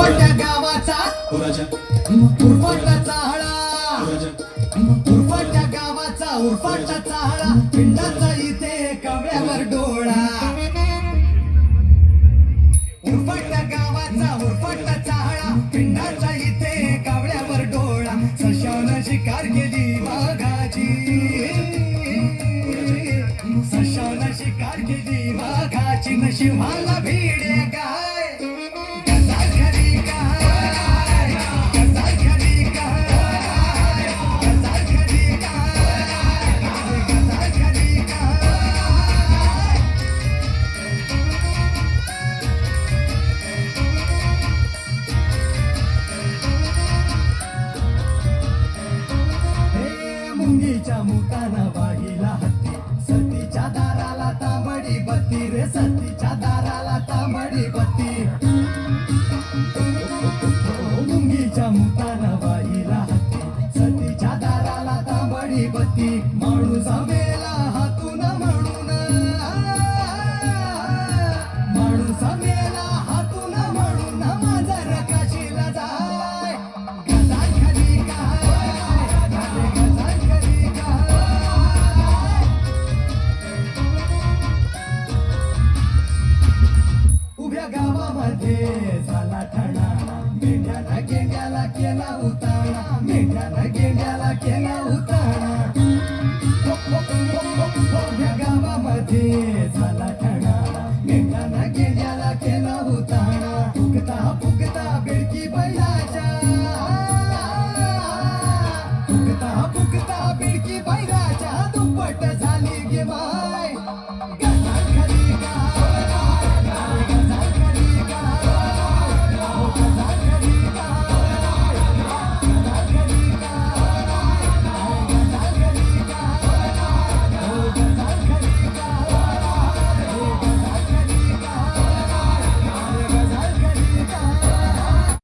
उरफाट्या गावाचा. चाहळा. गावाचा उरफाटा चाहळा. पिंडाचा इथे कवड्यावर डोळा. उरफाट्या गावाचा उरफाटा चाहळा. पिंडाचा इथे कावड्यावर डोळा. सशानं शिकार केली वाघाची. सशानं शिकार केली वाघाची. नशिबाला भिडे गाय मुताना वाहिला हत्ती. सतीच्या दाराला तांबडी बत्ती रे सतीच्या दाराला तांबडी बत्ती. मुंगीच्या मुताना वाहिला हत्ती. सतीच्या दाराला तांबडी बत्ती. माणूस आम्ही मध्ये झाला ठाणा. मेंढ्याला गेंड्याला केला उताणा. मेंढ्याला गेंड्याला केला उताणा.